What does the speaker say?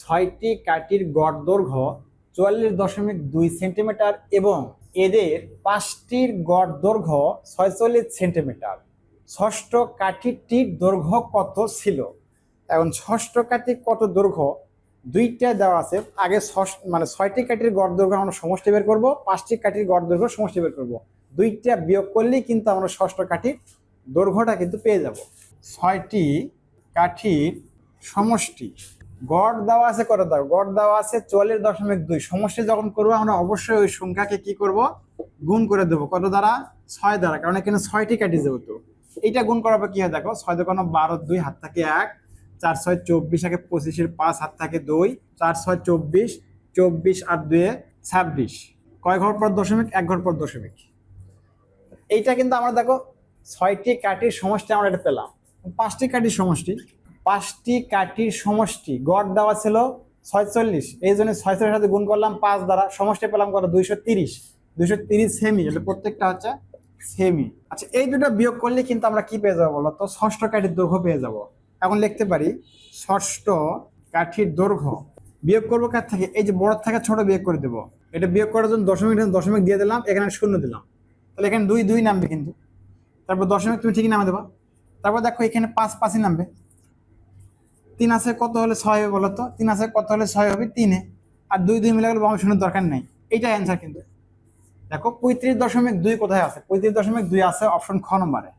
ছয়টি কাঠির গড় দৈর্ঘ্য চুয়াল্লিশ দশমিক দুই সেন্টিমিটার এবং এদের পাঁচটির গড় দৈর্ঘ্য ছয়চল্লিশ সেন্টিমিটার। ষষ্ঠ কাঠিটির দৈর্ঘ্য কত ছিল? এখন ষষ্ঠ কাঠি কত দৈর্ঘ্য? দুইটা দেওয়া আছে। আগে মানে ছয়টি কাঠির গড় দৈর্ঘ্য আমরা সমষ্টি বের করব, পাঁচটি কাঠির গড় দৈর্ঘ্য সমষ্টি বের করব। দুইটা বিয়োগ করলেই কিন্তু আমরা ষষ্ঠ কাঠির দৈর্ঘ্যটা কিন্তু পেয়ে যাব। ছয়টি কাঠির সমষ্টি। গড় দেওয়া আছে কত দাও। গড় দেওয়া আছে চুয়াল্লিশ দশমিক দুই। সমষ্টি যখন করব, আমরা অবশ্যই ওই সংখ্যাকে কি করব? গুণ করে দেবো। কত দ্বারা? ছয় দ্বারা। কারণ এখানে ছয়টি কাটি যেহেতু। এইটা গুণ করার পর কি হয় দেখো? ছয় দোকানো বারো দুই, হাত থাকে এক। চার ছয় চব্বিশ একে পঁচিশের পাঁচ, হাত থাকে দুই। চার ছয় চব্বিশ চব্বিশ আর দুয়ে ছাব্বিশ। কয় ঘর পর দশমিক? এক ঘর পর দশমিক। এইটা কিন্তু আমরা দেখো, ছয়টি কাঠির সমষ্টি আমরা এটা পেলাম। পাঁচটি কাটির সমষ্টি। পাঁচটি কাঠির সমষ্টি। গড় দেওয়া ছিল ছয়চল্লিশ। এই জন্য ছয়চল্লিশ সাথে গুণ করলাম পাঁচ দ্বারা সমষ্টি পেলাম কত? দুইশো তিরিশ। দুইশো তিরিশ সেমি এটা প্রত্যেকটা হচ্ছে সেমি আচ্ছা এই দুটো বিয়োগ করলে কিন্তু আমরা কি পেয়ে যাব বলো তো ষষ্ঠ কাঠির দৈর্ঘ্য পেয়ে যাব। এখন লিখতে পারি, ষষ্ঠ কাঠির দৈর্ঘ্য। বিয়োগ করব কার থেকে? এই যে বড় থেকে ছোট বিয়োগ করে দেবো। এটা বিয়োগ করার জন্য দশমিক দশমিক দিয়ে দিলাম, এখানে শূন্য দিলাম। তাহলে এখানে দুই দুই নামবে কিন্তু। তারপর দশমিক তুমি ঠিকই নামে দেবা। তারপর দেখো এখানে পাঁচ, পাঁচই নামবে। তিন আছে কত হলে ছয় হবে বলতো তিন আছে কত হলে ছয় হবে? তিনে। আর দুই দুই মিলে গেলে বাম শূন্য দরকার নেই। এইটাই অ্যান্সার কিন্তু। দেখো, পঁয়ত্রিশ দশমিক দুই কোথায় আছে? পঁয়ত্রিশ দশমিক দুই আছে অপশন খ নম্বরে।